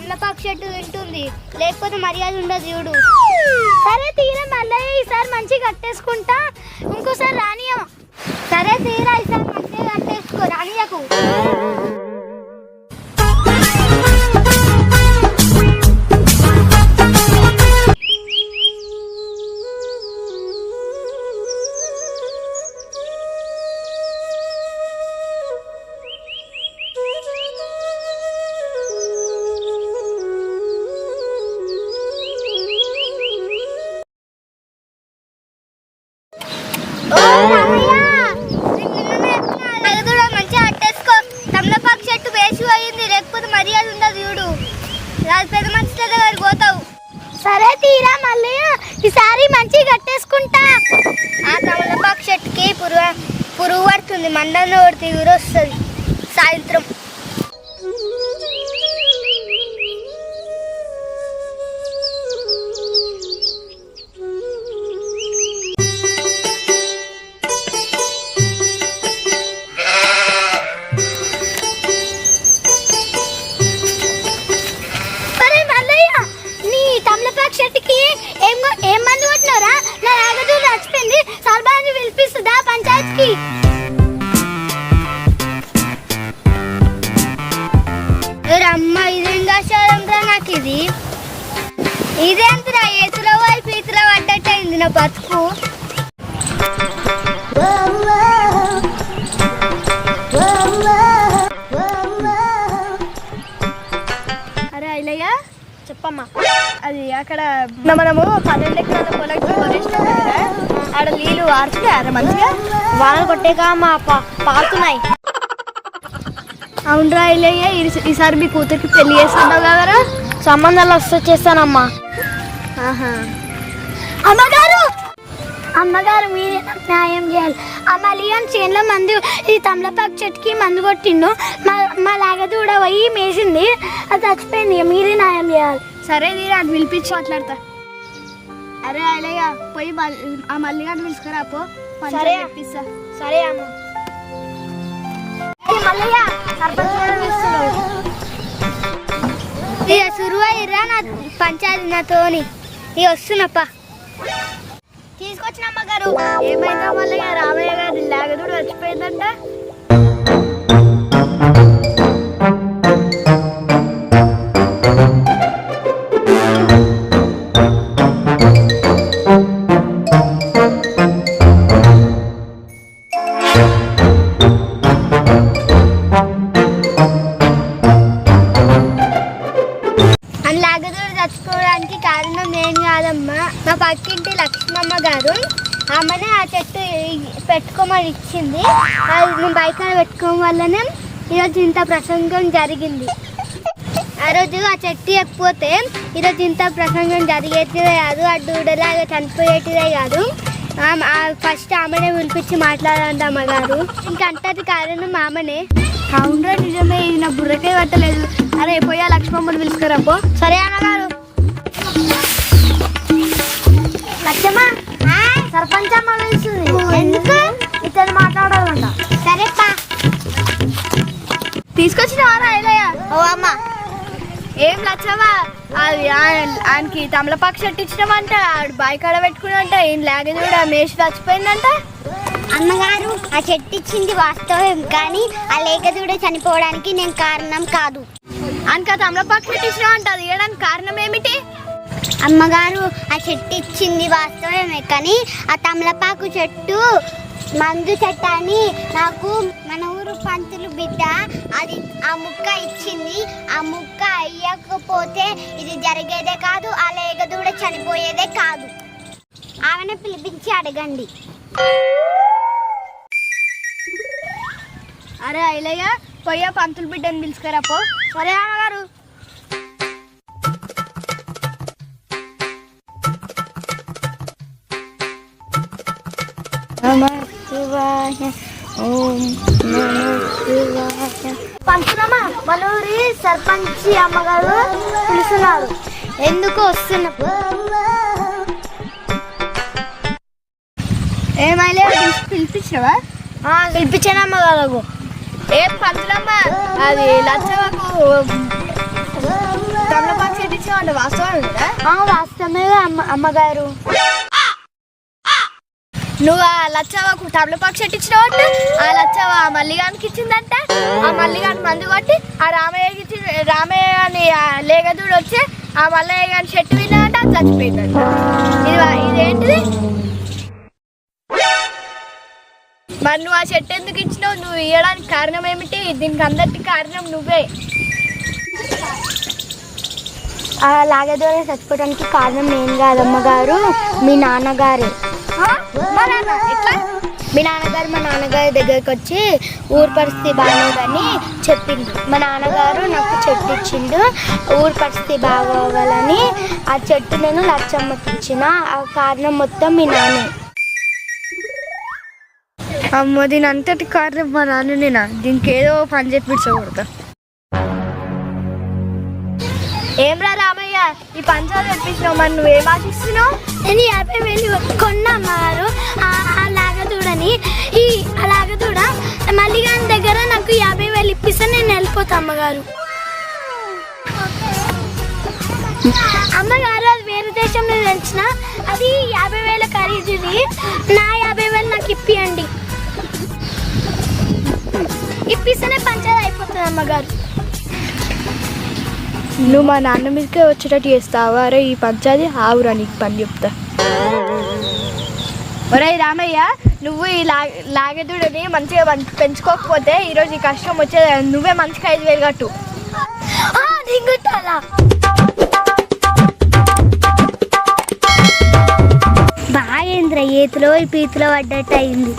చెట్టు తింటుంది. లేకపోతే మర్యాద ఉండదు చూడు. సరే తీరా మల్లయ్య ఈసారి మంచిగా కట్టేసుకుంటా. ఇంకోసారి రానియా సరే తీరా ఈసారి మంచిగా కట్టేసుకో రానియకు రాజు పెద్ద మనిషి దగ్గర పోతావు. సరే తీరా మళ్ళీ ఈసారి మంచిగా కట్టేసుకుంటా. ఆ తమలపాకు చెట్టుకి పురుగు పురుగు పడుతుంది. మండలో కొడితే ఊరు వస్తుంది సాయంత్రం. అమ్మ ఇదేం దాచారం రా నాకు ఇది. ఇదేంతరా ఎతుల వైపు ఇతుల పడ్డట్టు అయింది నా బతుకు. అరే ఐలయ్య చెప్పమ్మా. అది అక్కడ మనము పన్నెండు ఎకరాల పొలం ఫారెస్ట్ కదా ఆడ నీళ్ళు ఆరుతున్నాయి మంచిగా. వానలు కొట్టేగా మా పారుతున్నాయి. అవునరా ఐలయ్య ఈ- ఈసారి మీ కూతురికి పెళ్ళి చేస్తున్నావు కదరా సంబంధాలు వస్తే చేస్తానమ్మా. ఆహా. అమ్మగారు! అమ్మగారు మీరే నాకు న్యాయం చేయాలి. ఆ మలియన్ చేనులో మందు ఈ తమలపాకు చెట్టుకి మందు కొట్టిండు. మా మా లాగదూడ పోయి మేసింది. అది చచ్చిపోయింది ఇక మీరే న్యాయం చేయాలి. సరే దీని అది పిలిపించి మాట్లాడతా. అరే ఐలయ్య పోయి మల్- ఆ మల్లిగాని పిలుచుకురా పో. సరే. ఇప్పిస్తా సరే అమ్మ. ఇక సురువైరా నా పంచాయతీ నాతోని ఇక వస్తున్నప్ప. తీసుకొచ్చిన అమ్మగారు. ఏమైందా మళ్ళీ రామయ్య గారు లాగదుడు చచ్చిపోయిందంట మా పక్కింటి లక్ష్మమ్మ గారు ఆమెనే ఆ చెట్టు పెట్టుకోమని ఇచ్చింది. అది నేను బైక్ పెట్టుకోవడం వల్లనే ఈరోజు ఇంత ప్రసంగం జరిగింది. ఆ రోజు ఆ చెట్టు ఎక్కిపోతే ఈరోజు ఇంత ప్రసంగం జరిగేటిదే కాదు ఆ దూడలాగా చనిపోయేటిదే కాదు. ఫస్ట్ ఆమెనే పిలిపించి మాట్లాడండి అమ్మగారు. ఇంకంతటి కారణం ఆమెనే. అవునరా నిజమే నా బుర్రకే పట్టలేదు. అరే పోయా లక్ష్మమ్మని పిలుచుకురాపో. సరే అమ్మగారు. సర్పంచ్ ఎందుకు? ఇతను మాట్లాడాలంట. సరే తీసుకొచ్చిన వారా ఐలయ్య ఓ అమ్మ. ఏం లచ్చవా అది ఆయన- ఆయనకి తమలపాకు షర్ట్ ఇచ్చినామంట. ఆడు బాయ్ కాడ పెట్టుకున్నంట. ఏం లాగేది కూడా మేష్ చచ్చిపోయిందంట. అమ్మగారు ఆ చెట్టు ఇచ్చింది వాస్తవం కానీ ఆ లేఖదూడ చనిపోవడానికి నేను కారణం కాదు. ఆ తమలపాకు షర్ట్ ఇచ్చినామంట. అది ఇవ్వడానికి కారణం ఏమిటి? అమ్మగారు ఆ చెట్టు ఇచ్చింది వాస్తవమే కానీ ఆ తమలపాకు చెట్టు మందు చెట్టు అని నాకు మన ఊరు పంతులు బిడ్డ అది ఆ ముక్క ఇచ్చింది. ఆ ముక్క అయ్యకపోతే ఇది జరిగేదే కాదు ఆ లేగదూడ చనిపోయేదే కాదు. ఆమెను పిలిపించి అడగండి. అరే అయ్యయ్య పోయి పంతులు బిడ్డని పిలుచుకురా పో సరే అమ్మగారు పంచులమ్మ మన ఊరి సర్పంచ్ అమ్మగారు పిలుస్తున్నారు. ఎందుకు వస్తున్నప్పుడు ఏమైనా పిలిపించావా? పిలిపించాను అమ్మగారు. ఏం పంతులమ్మ అది లచ్చవకు తమలపాకు చెట్టు ఇచ్చినావు వాస్తవం కదా వాస్తవమే అమ్మ అమ్మగారు. నువ్వు ఆ లచ్చవ్వకు తమలపాకు చెట్టు ఇచ్చినావు ఆ లచ్చవ్వ ఆ మల్లిగానికి ఇచ్చిందంట. ఆ మల్లిగాని మందు కొట్టి ఆ రామయ్యకి ఇచ్చి రామయ్య అని ఆ లేగదూడు వచ్చి ఆ మల్లయ్య గాని చెట్టు విన్నాడంట అది చచ్చిపోయిందంట. ఇది ఇదేంటిది? మరి నువ్వు ఆ చెట్టు ఎందుకు ఇచ్చినావు? నువ్వు ఇవ్వడానికి కారణం ఏమిటి? దీనికి అందరికి కారణం నువ్వే. ఆ లాగదోర చచ్చిపోవడానికి కారణం నేను కాదమ్మగారు మీ నాన్నగారే. మీ నాన్నగారు మా నాన్నగారి దగ్గరికి వచ్చి ఊరు పరిస్థితి బాగోదని చెప్పింది మా నాన్నగారు నాకు చెట్టు ఇచ్చిండు. ఊరు పరిస్థితి బాగోవాలని ఆ చెట్టు నేను లచ్చమ్మకి ఇచ్చిన. ఆ కారణం మొత్తం మీ నాన్నే. అమ్మ దీని అంతటి కారణం మా నాన్ననేనా దీనికి ఏదో పని చెప్పి చూడతా ఏమ్రా రామయ్య ఈ పంచాలు తెప్పించినావు మరి నువ్వేం ఆశిస్తున్నావు? నేను యాభై వేలు కొన్న అమ్మగారు ఈ ఆ లాగదూడ మల్లిగాని దగ్గర నాకు యాభై వేలు ఇప్పిస్తే నేను వెళ్ళిపోతా అమ్మగారు. అమ్మగారు అది వేరే దేశంలో తెచ్చిన అది యాభై వేల ఖరీదుది. నా యాభై వేలు నాకు ఇప్పియండి. ఇప్పిస్తేనే పంచాయతీ అయిపోతుంది అమ్మగారు. నువ్వు మా నాన్న మీదకే వచ్చేటట్టు చేస్తావా? అరే ఈ పంచాది ఆవురా నీకు పని చెప్తా. ఒరే రామయ్య నువ్వు ఈ లా లాగెదుడని మంచిగా పెంచుకోకపోతే ఈరోజు ఈ కష్టం వచ్చేది. నువ్వే మంచిగా ఐదు వేలు కట్టు. బాగేంద్ర ఏతిలో పీతిలో పడ్డట్టు అయింది.